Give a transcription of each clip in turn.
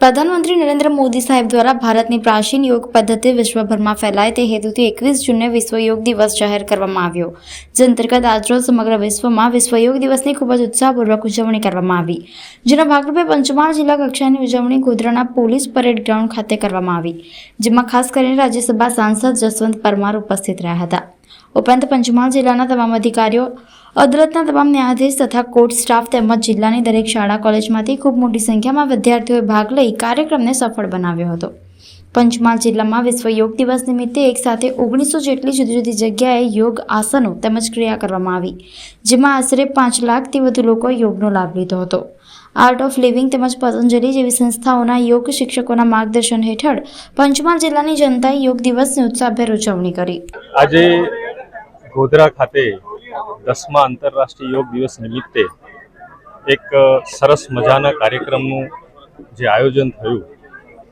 પ્રધાનમંત્રી નરેન્દ્ર મોદી સાહેબ દ્વારા ભારતની પ્રાચીન યોગ પદ્ધતિ વિશ્વભરમાં ફેલાય તે હેતુથી એકવીસ જૂને વિશ્વ યોગ દિવસ જાહેર કરવામાં આવ્યો. જે અંતર્ગત આજરોજ સમગ્ર વિશ્વમાં વિશ્વ યોગ દિવસની ખૂબ જ ઉત્સાહપૂર્વક ઉજવણી કરવામાં આવી. જેના ભાગરૂપે પંચમહાલ જિલ્લા કક્ષાની ઉજવણી ગોધરાના પોલીસ પરેડ ગ્રાઉન્ડ ખાતે કરવામાં આવી, જેમાં ખાસ કરીને રાજ્યસભા સાંસદ જસવંત પરમાર ઉપસ્થિત રહ્યા હતા. ઉપરાંત પંચમહાલ જિલ્લાના તમામ અધિકારીઓ, અદાલતના તમામ ન્યાયાધીશ તથા કોર્ટ સ્ટાફ તેમજ જિલ્લાની દરેક શાળા કોલેજમાંથી ખૂબ મોટી સંખ્યામાં વિદ્યાર્થીઓએ ભાગ લઈ કાર્યક્રમને સફળ બનાવ્યો હતો. પંચમહાલ જિલ્લામાં વિશ્વ યોગ દિવસ નિમિત્તે એક સાથે ઓગણીસો જેટલી જુદી જુદી જગ્યાએ યોગ આસનો તેમજ ક્રિયા કરવામાં આવી, જેમાં આશરે પાંચ લાખથી વધુ લોકો યોગનો લાભ લીધો હતો. આર્ટ ઓફ લિવિંગ તેમજ પતંજલિ જેવી સંસ્થાઓના યોગ શિક્ષકોના માર્ગદર્શન હેઠળ પંચમહાલ જિલ્લાની જનતાએ યોગ દિવસની ઉત્સાહભેર ઉજવણી કરી. આજે ગોધરા ખાતે દસમા આંતરરાષ્ટ્રીય યોગ દિવસ નિમિત્તે એક સરસ મજાના કાર્યક્રમનું જે આયોજન થયું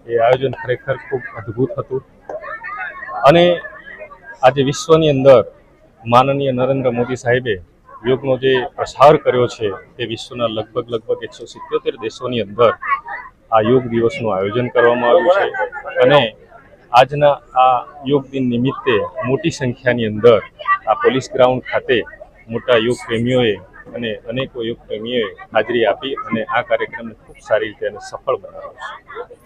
એ આયોજન ખરેખર ખૂબ અદ્ભુત હતું. અને આજે વિશ્વની અંદર માનનીય નરેન્દ્ર મોદી સાહેબે યોગનો જે પ્રસાર કર્યો છે તે વિશ્વના લગભગ લગભગ એકસો સિત્યોતેર દેશોની અંદર આ યોગ દિવસનું આયોજન કરવામાં આવ્યું છે. અને આજના આ યોગ દિન નિમિત્તે મોટી સંખ્યાની અંદર આ પોલીસ ગ્રાઉન્ડ ખાતે મોટા યોગ પ્રેમીઓએ અને અનેકો યોગ પ્રેમીઓએ હાજરી આપી અને આ કાર્યક્રમને ખૂબ સારી રીતે અને સફળ બનાવ્યો છે.